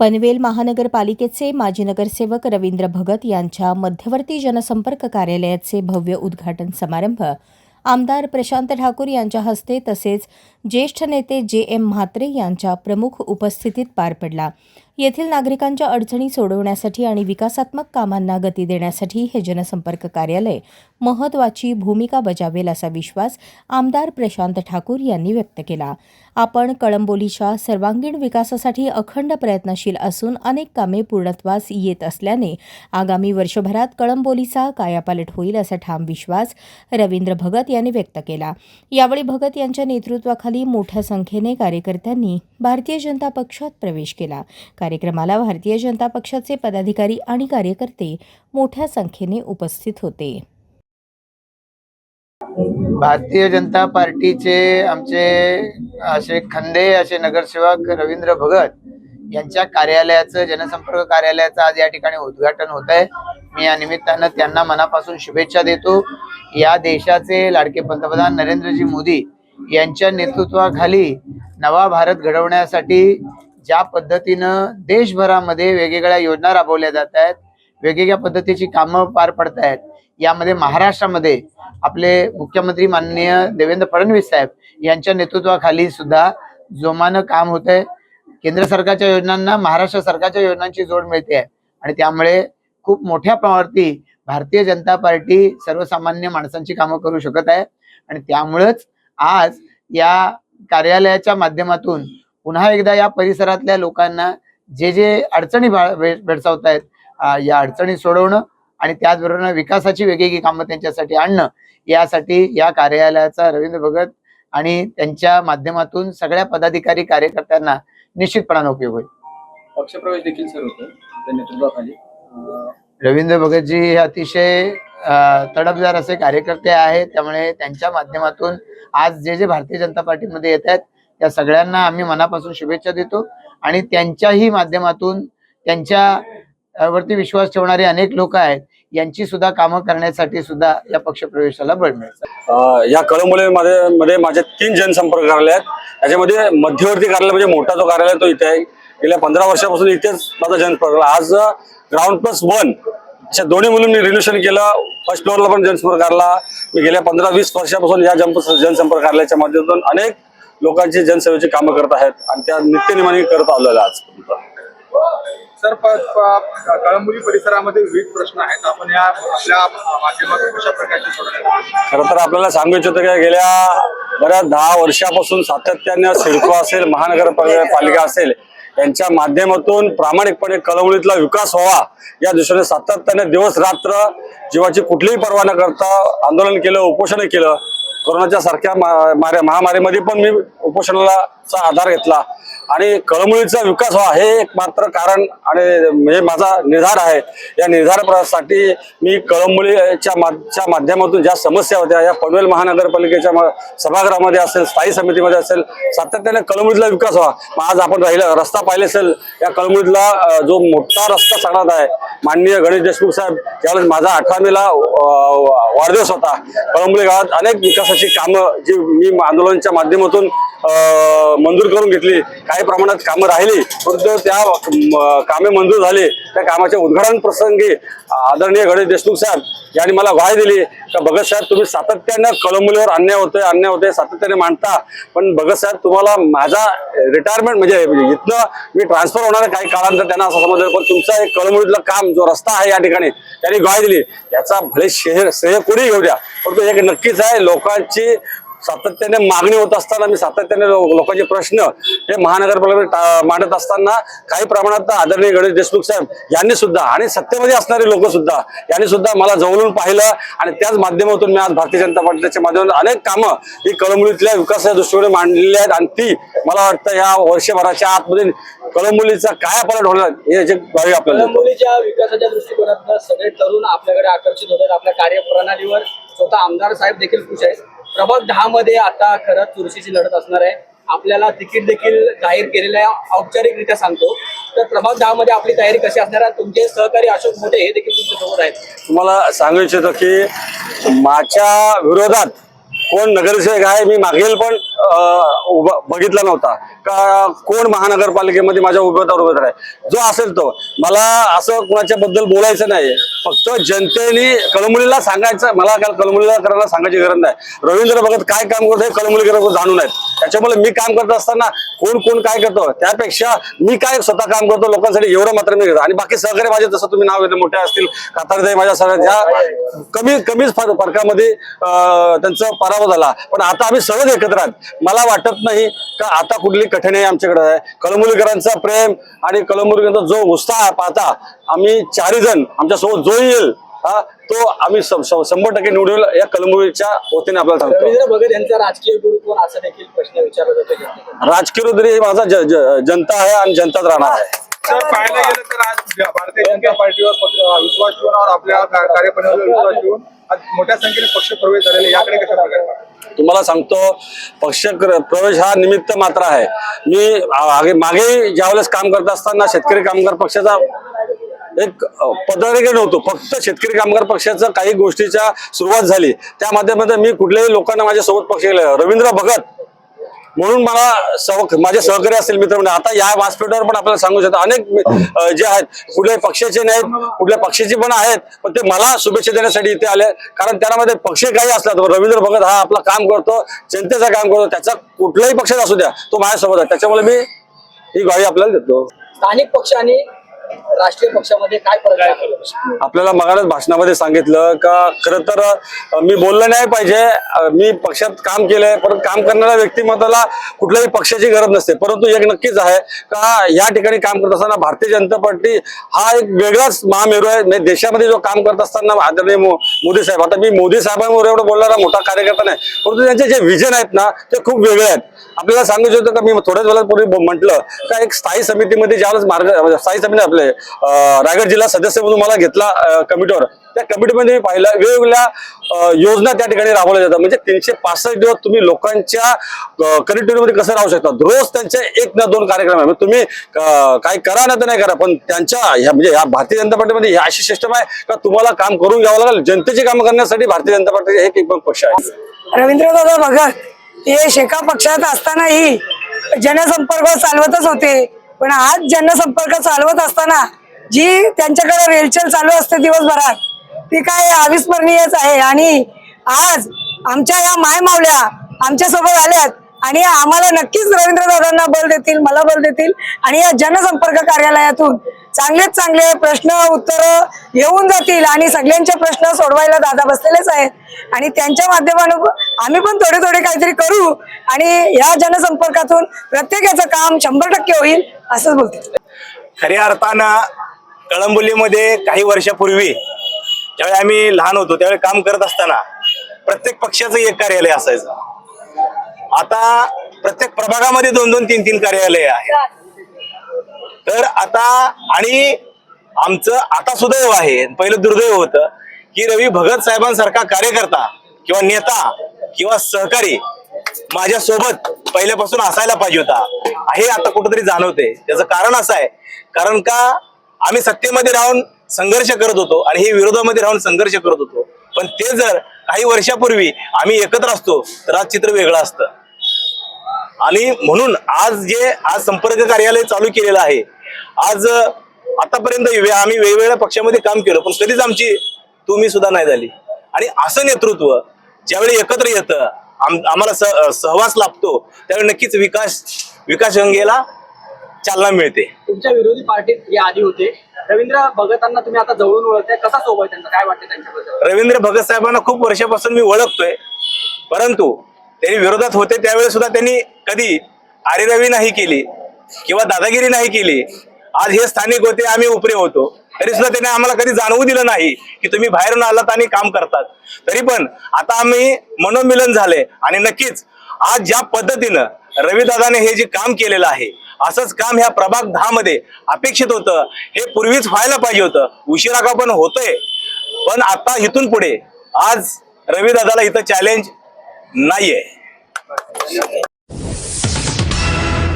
पनवेल महानगरपालिकेचे माजी नगरसेवक रवींद्र भगत यांच्या मध्यवर्ती जनसंपर्क कार्यालयाचे भव्य उद्घाटन समारंभ आमदार प्रशांत ठाकूर यांच्या हस्ते तसेच ज्येष्ठ नेते जे एम म्हात्रे यांच्या प्रमुख उपस्थितीत पार पडला. येथील नागरिकांच्या अडचणी सोडवण्यासाठी आणि विकासात्मक कामांना गती देण्यासाठी हे जनसंपर्क कार्यालय महत्त्वाची भूमिका बजावेल असा विश्वास आमदार प्रशांत ठाकूर यांनी व्यक्त केला. आपण कळंबोलीच्या सर्वांगीण विकासासाठी अखंड प्रयत्नशील असून अनेक कामे पूर्णत्वास येत असल्याने आगामी वर्षभरात कळंबोलीचा कायापालट होईल असा ठाम विश्वास रवींद्र भगत यांनी व्यक्त केला. यावेळी भगत यांच्या नेतृत्वाखाली मोठ्या संख्येने कार्यकर्त्यांनी भारतीय जनता पक्षात प्रवेश केला. कार्यक्रमाला भारतीय जनता पक्षाचे पदाधिकारी आणि कार्यकर्ते मोठ्या संख्येने उपस्थित होते. भारतीय जनता पार्टीचे आमचे असे खंदे असे नगरसेवक रवींद्र भगत यांच्या कार्यालयाचं जनसंपर्क कार्यालयाचं आज या ठिकाणी उद्घाटन होत आहे मी या निमित्तानं त्यांना मनापासून शुभेच्छा देतो. या देशाचे लाडके पंतप्रधान नरेंद्रजी मोदी यांच्या नेतृत्वाखाली नवा भारत घडवण्यासाठी ज्या पद्धतीनं देशभरामध्ये वेगवेगळ्या योजना राबवल्या जात आहेत वेगवेगळ्या पद्धतीची कामं पार पडत आहेत यामध्ये महाराष्ट्रामध्ये आपले मुख्यमंत्री माननीय देवेंद्र फडणवीस साहेब यांच्या नेतृत्वाखाली सुद्धा जोमानं काम होत आहे केंद्र सरकारच्या योजनांना महाराष्ट्र सरकारच्या योजनांची जोड मिळते आहे. आणि त्यामुळे खूप मोठ्या प्रमाणावरती भारतीय जनता पार्टी सर्वसामान्य माणसांची कामं करू शकत आहे. आणि त्यामुळंच आज या कार्यालयाच्या माध्यमातून पुन्हा एकदा या परिसरातल्या लोकांना जे जे अडचणी भा- भे- भेडसावत आहेत या अडचणी सोडवणं आणि त्याचबरोबर विकासाची वेगवेगळी कामं त्यांच्यासाठी आणणं यासाठी या कार्यालयाचा रवींद्र भगत आणि त्यांच्या माध्यमातून सगळ्या पदाधिकारी कार्यकर्त्यांना निश्चितपणाने उपयोग होईल. पक्षप्रवेश देखील सर होतं रवींद्र भगतजी हे अतिशय तडफदार असे कार्यकर्ते आहेत त्यामुळे त्यांच्या माध्यमातून आज जे जे भारतीय जनता पार्टीमध्ये येत आहेत त्या सगळ्यांना आम्ही मनापासून शुभेच्छा देतो आणि त्यांच्याही माध्यमातून त्यांच्या वरती विश्वास ठेवणारे अनेक लोक आहेत यांची सुद्धा कामं करण्यासाठी सुद्धा या पक्षप्रवेशाला बळ मिळतं. या कळंबोलीमध्ये मध्ये माझे तीन जनसंपर्क कार्यालय आहेत. त्याच्यामध्ये मध्यवर्ती कार्यालय म्हणजे मोठा जो कार्यालय तो इथे आहे. गेल्या पंधरा वर्षापासून इथेच माझा जनसंपर्क आज ग्राउंड प्लस वन अशा दोन्ही मुली मी रिन्युशन केलं फर्स्ट फ्लोअरला पण जनसंपर्क कार्यालय मी गेल्या पंधरा वीस वर्षापासून या जन जनसंपर्क कार्यालयाच्या माध्यमातून अनेक लोकांची जनसेवेची कामं करत आहेत. आणि त्या नित्यनिमाने करत आलेल्या आजपर्यंत सर कळंबोली परिसरामध्ये विविध प्रश्न आहेत. आपण या आपल्या माध्यमातून कशा प्रकारचे खरं तर आपल्याला सांगू इच्छितो की गेल्या बऱ्याच दहा वर्षापासून सातत्याने सिडको असेल महानगरपालिका असेल यांच्या माध्यमातून प्रामाणिकपणे कळवळीतला विकास व्हावा या दृष्टीने सातत्याने दिवस रात्र जीवाची कुठलीही पर्वा न करता आंदोलन केलं उपोषण केलं. कोरोनाच्या सारख्या महामारीमध्ये पण मी उपोषणाला आधार घेतला. आणि कळमुळीचा विकास व्हा हे एक मात्र कारण आणि म्हणजे माझा निर्धार आहे. या निर्धारासाठी मी कळंबोलीच्या मा- माध्यमातून ज्या समस्या होत्या या पनवेल महानगरपालिकेच्या सभागृहामध्ये असेल स्थायी समितीमध्ये असेल सातत्याने कळंबोलीतला विकास व्हावा मग आज आपण राहिला रस्ता पाहिले असेल या कळंबोलीतला जो मोठा रस्ता सांगण्यात आहे माननीय गणेश देशमुख साहेब त्यावेळेस माझा आठवणीला वाढदिवस होता. कळंबोली गावात अनेक विकासाची कामं जी मी आंदोलनाच्या माध्यमातून मंजूर करून घेतली. काही प्रमाणात कामं राहिली परंतु त्या कामे मंजूर झाली. त्या कामाच्या उद्घाटन प्रसंगी आदरणीय गणेश देशमुख साहेब यांनी मला ग्वाही दिली का भगत साहेब तुम्ही सातत्यानं कळमुलीवर अन्याय होतोय अन्याय होतोय सातत्याने मांडता. पण भगत साहेब तुम्हाला माझा रिटायरमेंट म्हणजे इथनं मी ट्रान्सफर होणार काही काळानंतर त्यांना असं समजलं पण तुमचा एक कळमुळीतलं काम जो रस्ता आहे या ठिकाणी त्यांनी ग्वाही दिली. याचा भले शेहर श्रेय कोणी घेऊ द्या परंतु एक नक्कीच आहे लोकांची सातत्याने मागणी होत असताना मी सातत्याने लोकांचे प्रश्न हे महानगरपालिकेत मांडत असताना काही प्रमाणात आदरणीय गणेश देशमुख साहेब यांनी सुद्धा आणि सत्तेमध्ये असणारे लोक सुद्धा यांनी सुद्धा मला जवळून पाहिलं आणि त्याच माध्यमातून मी आज भारतीय जनता पार्टीच्या माध्यमातून अनेक कामं ही कळंबोलीतल्या विकासाच्या दृष्टीने मांडलेली आहेत. आणि ती मला वाटतं या वर्षभराच्या आतमध्ये कळमुलीचा काय पलट होणार याची आपल्याला विकासाच्या दृष्टिकोनातून सगळे तरुण आपल्याकडे आकर्षित होतात. आपल्या कार्यप्रणालीवर स्वतः आमदार साहेब देखील खुश आहेत. प्रभाग दहा मध्ये आता खरंच चुरशीची लढत असणार आहे. आपल्याला तिकीट देखील जाहीर केलेलं आहे. औपचारिकरित्या सांगतो. तर प्रभाग दहा मध्ये आपली तयारी कशी असणार आहे? तुमचे सहकारी अशोक मोठे हे देखील तुमच्यासमोर आहेत. तुम्हाला सांगू इच्छितो की माझ्या विरोधात कोण नगरसेवक आहे मी मागेल पण बघितला नव्हता. का कोण महानगरपालिकेमध्ये माझ्या उमेदवार उमेदवार आहे जो असेल तो. मला असं कोणाच्या बद्दल बोलायचं नाही. फक्त जनतेने कळमुलीला सांगायचं मला काय कळमुलीला करायला सांगायची गरज नाही. रवींद्र भगत काय काम करतो हे कळमुलीकर जाणून आहेत. त्याच्यामुळे मी काम करत असताना कोण कोण काय करतो त्यापेक्षा मी काय स्वतः काम करतो लोकांसाठी एवढं मात्र मी करतो. आणि बाकी सहकारी माझे जसं तुम्ही नाव घेतलं मोठे असतील कातारदे माझ्या सगळ्या ज्या कमी कमीच फरकामध्ये त्यांचा पराभव झाला. पण आता आम्ही सहज एकत्र आहात. मला वाटत नाही का आता कुठली कठीण आहे आमच्याकडे. आहे कळमुलीकरांचा प्रेम आणि कळमुलीकरांचा जो उत्साह पाहता आम्ही चारही जण आमच्यासोबत जो येईल हा तो आम्ही शंभर टक्के निवडून या कलमुलीच्या वतीने आपल्याला सांगतो. यांचा राजकीय गुरु कोण? असं देखील प्रश्न विचारला जातो. राजकीय रुद्री माझा जनता आहे आणि जनताच राहणार आहे. सर पाहायला गेलं तर आज भारतीय जनता पार्टीवर पक्ष- विश्वास ठेवून आपल्या का- कार्यप्रणालीवर विश्वास ठेवून आज मोठ्या संख्येने पक्ष प्रवेश झालेले याकडे कशा प्रकारे तुम्हाला सांगतो पक्ष प्रवेश हा निमित्त मात्र आहे. मी आगे मागे ज्यावेळेस काम करत असताना शेतकरी कामगार पक्षाचा एक अ, पदाधिकारी नव्हतो. फक्त शेतकरी कामगार पक्षाचं काही गोष्टीच्या सुरुवात झाली. त्या माध्यमातून मी कुठल्याही लोकांना माझ्यासोबत पक्ष केलं. रवींद्र भगत म्हणून मला सह माझे सहकारी असतील मित्र म्हणजे आता या व्यासपीठावर पण आपल्याला सांगू शकतो. अनेक जे आहेत कुठल्याही पक्षाचे नाहीत कुठल्या पक्षाचे पण आहेत पण ते मला शुभेच्छा देण्यासाठी इथे आले. कारण त्यामध्ये पक्ष काही असला तर रवींद्र भगत हा आपलं काम करतो जनतेचं काम करतो. त्याचा कुठल्याही पक्षात असू द्या तो माझ्यासोबत आहे. त्याच्यामुळे मी ही ग्वाही आपल्याला देतो. स्थानिक पक्ष आणि राष्ट्रीय पक्षामध्ये काय फरक आहे? आपल्याला मगानच भाषणामध्ये सांगितलं का खरं तर मी बोललं नाही पाहिजे. मी पक्षात काम केलंय परंतु काम करणाऱ्या व्यक्तिमत्वाला कुठल्याही पक्षाची गरज नसते. परंतु एक नक्कीच आहे का या ठिकाणी काम करत असताना भारतीय जनता पार्टी हा एक वेगळाच महामेरू आहे. म्हणजे देशामध्ये जो काम करत असताना आदरणीय मोदी साहेब आता मी मोदी साहेबांवर एवढं बोलणारा मोठा कार्यकर्ता नाही. परंतु त्यांचे जे विजन आहेत ना ते खूप वेगळे आहेत. आपल्याला सांगायचं होतं का मी थोड्याच वेळापूर्वी म्हटलं का एक स्थायी समितीमध्ये ज्यावेळेस मार्ग स्थायी समिती आपले रायगड जिल्हा सदस्य म्हणून मला घेतला कमिटीवर. त्या कमिटीमध्ये मी पाहिलं वेगवेगळ्या योजना त्या ठिकाणी राबवल्या जातात. म्हणजे तीनशे पासष्ट दिवस तुम्ही लोकांच्या कनेक्टिव्हिटीमध्ये कसं राहू शकता? रोज त्यांचे एक ना दोन कार्यक्रम आहे म्हणजे तुम्ही काही करा ना तर नाही करा पण त्यांच्या ह्या म्हणजे ह्या भारतीय जनता पार्टीमध्ये ही अशी सिस्टम आहे का तुम्हाला काम करून घ्यावं लागेल? जनतेची कामं करण्यासाठी भारतीय जनता पार्टी हे एक पक्ष आहे. रवींद्रदादा भगत हे शेका पक्षात असतानाही जनसंपर्क चालवतच होते. पण आज जनसंपर्क चालवत असताना जी त्यांच्याकडे रेलचेल चालू असते दिवसभरात ती काय अविस्मरणीयच आहे. आणि आज आमच्या या माय मावल्या आमच्यासोबत आल्यात आणि आम्हाला नक्कीच रवींद्र दादांना बल देतील मला बल देतील. आणि या जनसंपर्क कार्यालयातून चांगलेच चांगले प्रश्न उत्तर येऊन जातील आणि सगळ्यांचे प्रश्न सोडवायला दादा बसलेलेच आहेत. आणि त्यांच्या माध्यमातून आम्ही पण थोडे थोडे काहीतरी करू आणि या जनसंपर्कातून प्रत्येकाचं काम शंभर टक्के होईल असंच बोलते. खऱ्या अर्थानं कळंबोलीमध्ये काही वर्षापूर्वी ज्यावेळी आम्ही लहान होतो त्यावेळी काम करत असताना प्रत्येक पक्षाचं एक कार्यालय असायचं. आता प्रत्येक प्रभागामध्ये दोन दोन तीन तीन कार्यालय आहेत. तर आता आणि आमचं आता सुदैव आहे पहिलं दुर्दैव होतं की रवी भगत साहेबांसारखा कार्यकर्ता किंवा नेता किंवा सहकारी माझ्या सोबत पहिल्यापासून असायला पाहिजे होता. हे आता कुठंतरी जाणवते त्याचं कारण असं आहे. कारण का आम्ही सत्तेमध्ये राहून संघर्ष करत होतो आणि हे विरोधामध्ये राहून संघर्ष करत होतो. पण ते जर काही वर्षापूर्वी आम्ही एकत्र असतो तर आज चित्र वेगळं असतं. आणि म्हणून आज जे आज संपर्क कार्यालय चालू केलेलं आहे आज आतापर्यंत आम्ही वेगवेगळ्या पक्षामध्ये काम केलं पण कधीच आमची तुम्ही सुद्धा नाही झाली. आणि असं नेतृत्व ज्यावेळी एकत्र येतं आम- आम्हाला सह- सहवास लाभतो त्यावेळी नक्कीच विकास विकास गंगेला चालना मिळते. तुमच्या विरोधी पार्टीत हे आधी होते. रवींद्र भगतांना तुम्ही आता जवळून ओळखताय. कसा सोबत त्यांचा? काय वाटतं त्यांच्याबद्दल? रवींद्र भगत साहेबांना खूप वर्षापासून मी ओळखतोय. परंतु त्यांनी विरोधात होते त्यावेळेस सुद्धा त्यांनी कधी आरेरवी नाही केली किंवा दादागिरी नाही केली. आज हे स्थानिक होते आम्ही उपरे होतो. तरी सुद्धा त्याने आम्हाला कधी जाणवू दिलं नाही की तुम्ही बाहेरून आलात आणि काम करतात. तरी पण आता आम्ही मनोमिलन झाले आणि नक्कीच आज ज्या पद्धतीनं रविदादाने हे जे काम केलेलं आहे असंच काम ह्या प्रभाग दहा मध्ये अपेक्षित होतं हे पूर्वीच व्हायला पाहिजे होतं. उशिरा का पण होतंय. पण आता इथून पुढे आज रविदादाला इथं चॅलेंज नाहीये.